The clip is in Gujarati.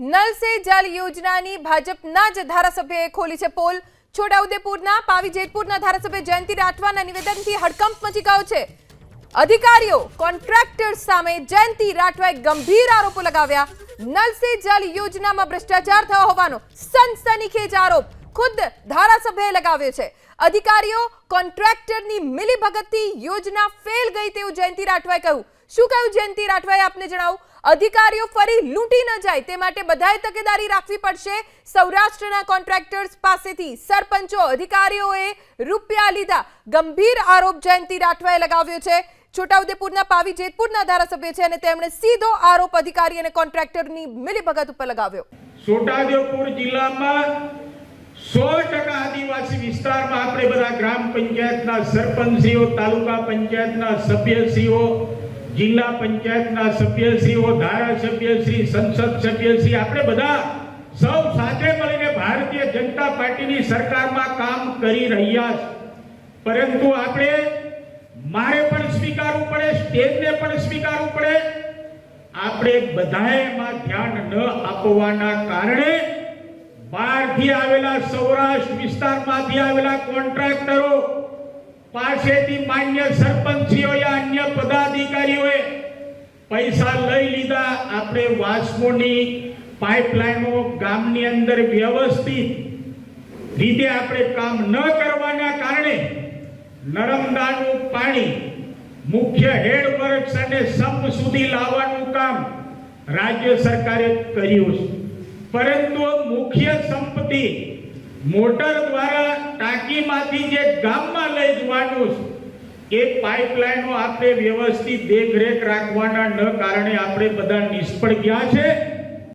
નલ સે જલ યોજનાની ભાજપના જ ધારાસભ્યએ ખોલી છે પોલ. છોટાઉદેપુરના, પાવી જેતપુરના ધારાસભ્ય જયંતિ રાઠવાના નિવેદનથી હડકંપ મચી ગયો છે. અધિકારીઓ, કોન્ટ્રાક્ટર સામે જયંતિ રાઠવાએ ગંભીર આરોપો લગાવ્યા. નલ સે જલ યોજનામાં ભ્રષ્ટાચાર થયો હોવાનો સનસનીખેજ આરોપ ખુદ ધારાસભ્યએ લગાવ્યો છે. અધિકારીઓ, કોન્ટ્રાક્ટરની મિલીભગતથી યોજના ફેલ ગઈ તેવું જયંતિ રાઠવાએ કહ્યું. શું કહ્યું જયંતિ રાઠવાએ આપને જણાવું? અધિકારીઓ ફરી લૂંટી ન જાય, તે માટે બધાએ તકેદારી રાખવી પડશે. સૌરાષ્ટ્રના કોન્ટ્રાક્ટર્સ પાસેથી સરપંચો, અધિકારીઓએ રૂપિયા લીધા. ગંભીર આરોપ જયંતિ રાઠવાએ લગાવ્યો છે. છોટાઉદેપુરના પાવી જેતપુરના ધારાસભ્ય છે અને તેમણે સીધો આરોપ અધિકારી અને કોન્ટ્રાક્ટરની મિલીભગત ઉપર લગાવ્યો. છોટાઉદેપુર જિલ્લામાં સો ટકા આદિવાસી વિસ્તારમાં આપણે બધા ગ્રામ પંચાયતના સરપંચશ્રીઓ તાલુકા પંચાયતના સભ્યશ્રીઓ જિલ્લા પંચાયતના સભ્યશ્રીઓ ધારાસભ્યશ્રી સંસદ સભ્યશ્રી, આપણે બધા સૌ સાથે મળીને ભારતીય જનતા પાર્ટીની સરકારમાં કામ કરી રહ્યા છે. પરંતુ આપણે મારે પણ સ્વીકારવું પડે, સ્ટેજને પણ સ્વીકારવું પડે. આપણે બધાએ એમાં ધ્યાન ન આપવાના કારણે બહારથી આવેલા સૌરાષ્ટ્ર વિસ્તારમાંથી આવેલા કોન્ટ્રાક્ટરો પાસેથી માન્ય સરપંચીઓએ અન્ય પદાધિકારીઓએ પૈસા લઈ લીધા. આપણે વાસ્મોની પાઇપલાઈનો ગામની અંદર વ્યવસ્થિત રીતે આપણે કામ ન કરવાના કારણે નર્મદાનું પાણી મુખ્ય હેડ વર્ક્સ અને સંપ સુધી લાવવાનું કામ રાજ્ય સરકારે કર્યું છે. પરંતુ મુખ્ય સંપત્તિ મોટર દ્વારા ટાંકીમાંથી જે ગામમાં લઈ જવાનું છે, એ પાઇપલાઈનો આપણે વ્યવસ્થિત દેખરેખ રાખવાના ન કારણે આપણે બધા નિષ્ફળ ગયા છે.